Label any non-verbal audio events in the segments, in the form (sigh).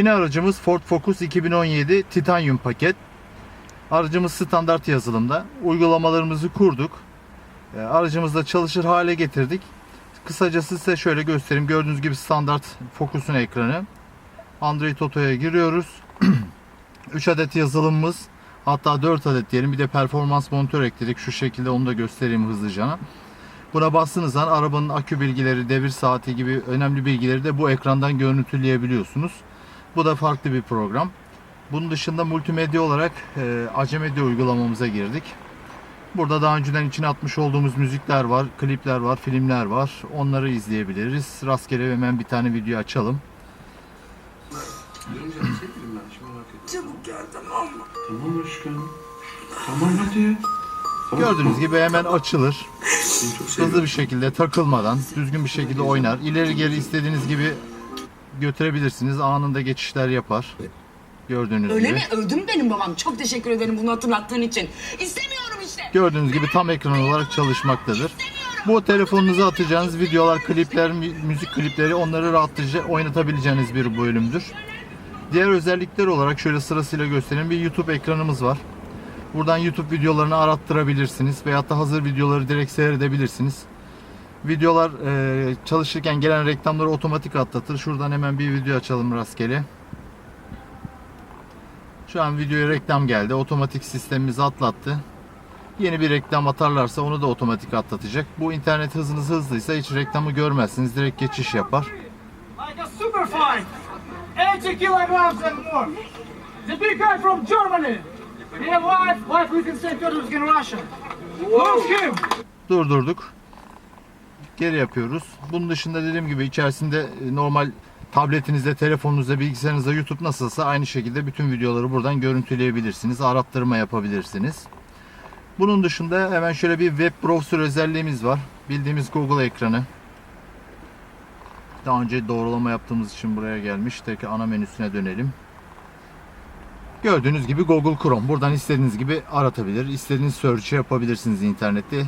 Yeni aracımız Ford Focus 2017 Titanium paket. Aracımız standart yazılımda. Uygulamalarımızı kurduk. E, Aracımızda çalışır hale getirdik. Kısacası size şöyle göstereyim. Gördüğünüz gibi standart Focus'un ekranı. Android Auto'ya giriyoruz. (clears throat) 3 adet yazılımımız hatta 4 adet diyelim. Bir de performans monitör ekledik. Şu şekilde onu da göstereyim hızlıca. Buna bastığınız zaman arabanın akü bilgileri, devir saati gibi önemli bilgileri de bu ekrandan görüntüleyebiliyorsunuz. Bu da farklı bir program. Bunun dışında multimedya olarak e, Acemedya uygulamamıza girdik. Burada daha önceden içine atmış olduğumuz müzikler var, klipler var, filmler var. Onları izleyebiliriz. Rastgele hemen bir tane video açalım. Görünce bir şey dedim ben şimdi merak ettim. Çabuk gel tamam mı? Tamam aşkım. Tamam hadi. Tamam, Gördüğünüz gibi hemen açılır. Seni çok Hızlı bir şekilde takılmadan düzgün bir şekilde oynar. İleri geri istediğiniz gibi götürebilirsiniz. Anında geçişler yapar. Gördüğünüz Öyle gibi. mi? Öldü mü benim babam? Çok teşekkür ederim bunu hatırlattığın için. İstemiyorum işte. Gördüğünüz gibi tam ekran olarak çalışmaktadır. Bu telefonunuza atacağınız videolar, klipler, mü- müzik klipleri onları rahatlıca oynatabileceğiniz bir bölümdür. Diğer özellikler olarak şöyle sırasıyla göstereyim. Bir YouTube ekranımız var. Buradan YouTube videolarını arattırabilirsiniz veyahut da hazır videoları direkt seyredebilirsiniz. Videolar e, çalışırken gelen reklamları otomatik atlatır. Şuradan hemen bir video açalım rastgele. Şu an videoya reklam geldi. Otomatik sistemimizi atlattı. Yeni bir reklam atarlarsa onu da otomatik atlatacak. Bu internet hızınız hızlıysa hiç reklamı görmezsiniz. Direkt geçiş yapar. like a super fine, 80 kilograms and more. The big guy from Germany. He wife, wife in St. Petersburg in Russia. Look him. Durdurduk. Geri yapıyoruz. Bunun dışında dediğim gibi içerisinde e, normal tabletinizde, telefonunuzda, bilgisayarınızda YouTube nasılsa aynı şekilde bütün videoları buradan görüntüleyebilirsiniz. Arattırma yapabilirsiniz. Bunun dışında hemen şöyle bir web browser özelliğimiz var. Bildiğimiz Google ekranı. Daha önce doğrulama yaptığımız için buraya gelmiş. Tekrar ana menüsüne dönelim. Gördüğünüz gibi Google Chrome. Buradan istediğiniz gibi aratabilir. istediğiniz search'ı yapabilirsiniz internette.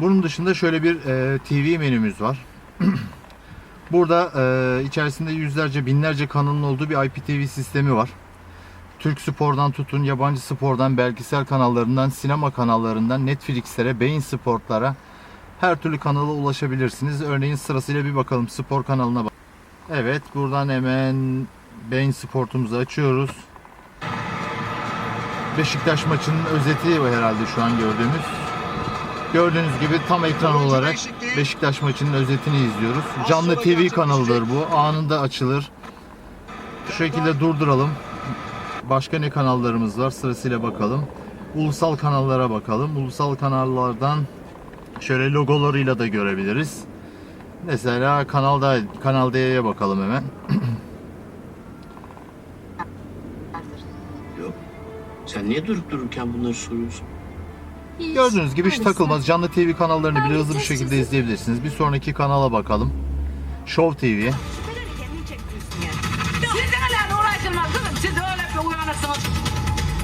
Bunun dışında şöyle bir e, TV menümüz var. (clears throat) Burada e, içerisinde yüzlerce binlerce kanalın olduğu bir IPTV sistemi var. Türk spordan tutun, yabancı spordan, belgesel kanallarından, sinema kanallarından, Netflix'lere, Bein Sportlara her türlü kanala ulaşabilirsiniz. Örneğin sırasıyla bir bakalım spor kanalına bak. Evet, buradan hemen Bein Sport'umuzu açıyoruz. Beşiktaş maçının özeti herhalde şu an gördüğümüz. Gördüğünüz gibi tam ekran olarak Beşiktaş maçının özetini izliyoruz. Canlı TV kanalıdır bu. Anında açılır. Şu şekilde durduralım. Başka ne kanallarımız var sırasıyla bakalım. Ulusal kanallara bakalım. Ulusal kanallardan şöyle logolarıyla da görebiliriz. Mesela kanalda Kanal D'ye bakalım hemen. Yok. Sen niye durup dururken bunları soruyorsun? Gördüğünüz gibi hiç takılmaz. Canlı TV kanallarını bile hızlı bir şekilde izleyebilirsiniz. Bir sonraki kanala bakalım. Show TV. Sizlerle uğraşılmaz kızım. Siz öyle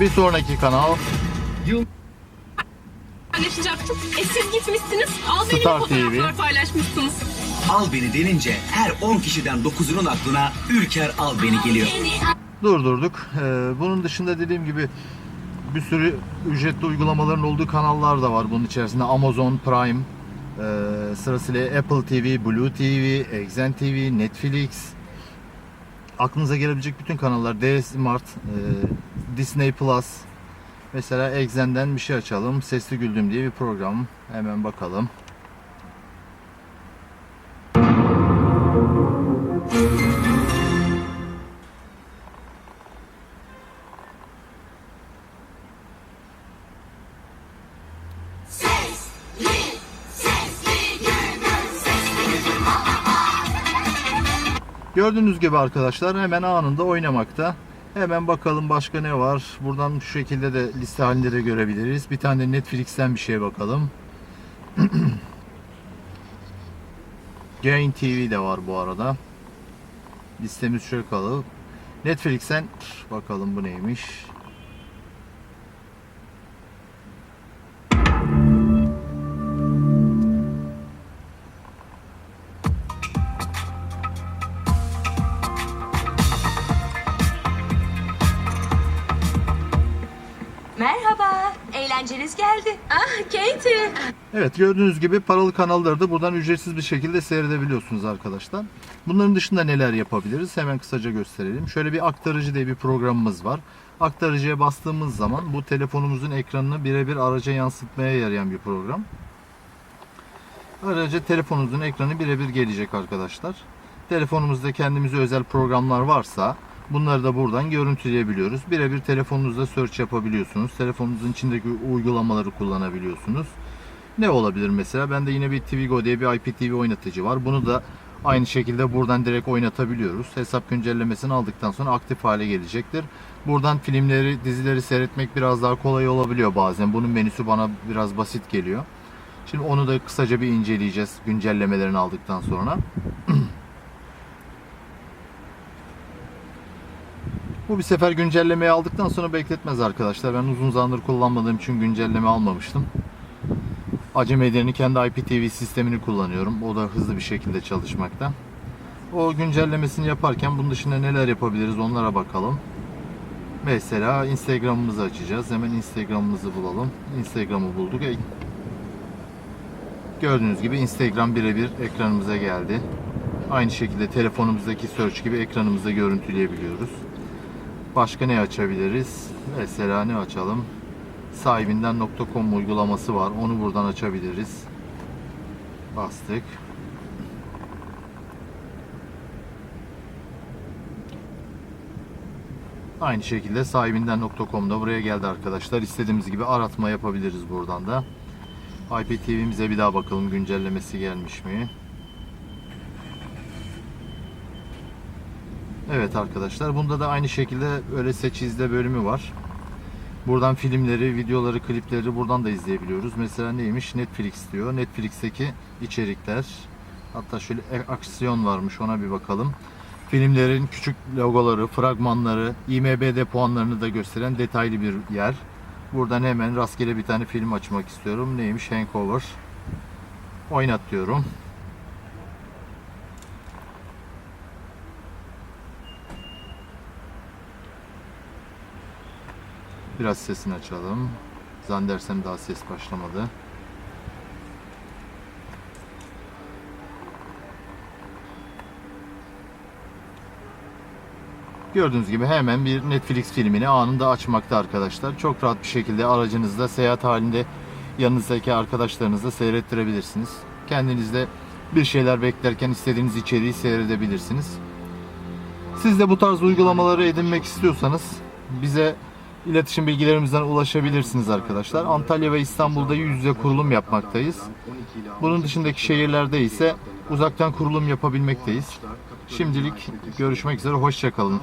bir sonraki kanal paylaşacaktım. E siz gitmişsiniz. Al benim Star fotoğraflar TV. paylaşmışsınız. Al beni denince her 10 kişiden 9'unun aklına Ülker Al Beni geliyor. durdurduk. Ee, bunun dışında dediğim gibi bir sürü ücretli uygulamaların olduğu kanallar da var bunun içerisinde. Amazon Prime, e, sırasıyla Apple TV, Blue TV, Exen TV, Netflix. Aklınıza gelebilecek bütün kanallar. D Smart, e, Disney Plus. Mesela Exen'den bir şey açalım. Sesli Güldüm diye bir program. Hemen bakalım. Gördüğünüz gibi arkadaşlar hemen anında oynamakta. Hemen bakalım başka ne var. Buradan şu şekilde de liste halinde de görebiliriz. Bir tane Netflix'ten bir şeye bakalım. (clears throat) Gain TV de var bu arada. Listemiz şöyle kalıp. Netflix'ten bakalım bu neymiş. Eğlenceniz geldi. Ah Katie. Evet gördüğünüz gibi paralı kanalları da buradan ücretsiz bir şekilde seyredebiliyorsunuz arkadaşlar. Bunların dışında neler yapabiliriz hemen kısaca gösterelim. Şöyle bir aktarıcı diye bir programımız var. Aktarıcıya bastığımız zaman bu telefonumuzun ekranını birebir araca yansıtmaya yarayan bir program. Araca telefonunuzun ekranı birebir gelecek arkadaşlar. Telefonumuzda kendimize özel programlar varsa bunları da buradan görüntüleyebiliyoruz. Birebir telefonunuzda search yapabiliyorsunuz. Telefonunuzun içindeki uygulamaları kullanabiliyorsunuz. Ne olabilir mesela? Bende yine bir Twigo diye bir IPTV oynatıcı var. Bunu da aynı şekilde buradan direkt oynatabiliyoruz. Hesap güncellemesini aldıktan sonra aktif hale gelecektir. Buradan filmleri, dizileri seyretmek biraz daha kolay olabiliyor bazen. Bunun menüsü bana biraz basit geliyor. Şimdi onu da kısaca bir inceleyeceğiz güncellemelerini aldıktan sonra. (clears throat) Bu bir sefer güncellemeyi aldıktan sonra bekletmez arkadaşlar. Ben uzun zamandır kullanmadığım için güncelleme almamıştım. Acemedi'nin kendi IPTV sistemini kullanıyorum. O da hızlı bir şekilde çalışmakta. O güncellemesini yaparken bunun dışında neler yapabiliriz onlara bakalım. Mesela Instagram'ımızı açacağız. Hemen Instagram'ımızı bulalım. Instagram'ı bulduk. E, Gördüğünüz gibi Instagram birebir ekranımıza geldi. Aynı şekilde telefonumuzdaki search gibi ekranımızda görüntüleyebiliyoruz. Başka ne açabiliriz? Mesela ne açalım? Sahibinden.com uygulaması var. Onu buradan açabiliriz. Bastık. Aynı şekilde sahibinden.com'da buraya geldi arkadaşlar. İstediğimiz gibi aratma yapabiliriz buradan da. IPTV'mize bir daha bakalım güncellemesi gelmiş mi? Evet arkadaşlar bunda da aynı şekilde öyle seç izle bölümü var. Buradan filmleri, videoları, klipleri buradan da izleyebiliyoruz. Mesela neymiş? Netflix diyor. Netflix'teki içerikler. Hatta şöyle e- aksiyon varmış ona bir bakalım. Filmlerin küçük logoları, fragmanları, IMDb puanlarını da gösteren detaylı bir yer. Buradan hemen rastgele bir tane film açmak istiyorum. Neymiş? Hangover. Oynat diyorum. Biraz sesini açalım. Zannedersem daha ses başlamadı. Gördüğünüz gibi hemen bir Netflix filmini anında açmakta arkadaşlar. Çok rahat bir şekilde aracınızda seyahat halinde yanınızdaki arkadaşlarınızla seyrettirebilirsiniz. Kendinizde bir şeyler beklerken istediğiniz içeriği seyredebilirsiniz. Siz de bu tarz uygulamaları edinmek istiyorsanız bize iletişim bilgilerimizden ulaşabilirsiniz arkadaşlar. Antalya ve İstanbul'da yüz yüze kurulum yapmaktayız. Bunun dışındaki şehirlerde ise uzaktan kurulum yapabilmekteyiz. Şimdilik görüşmek üzere, hoşçakalın.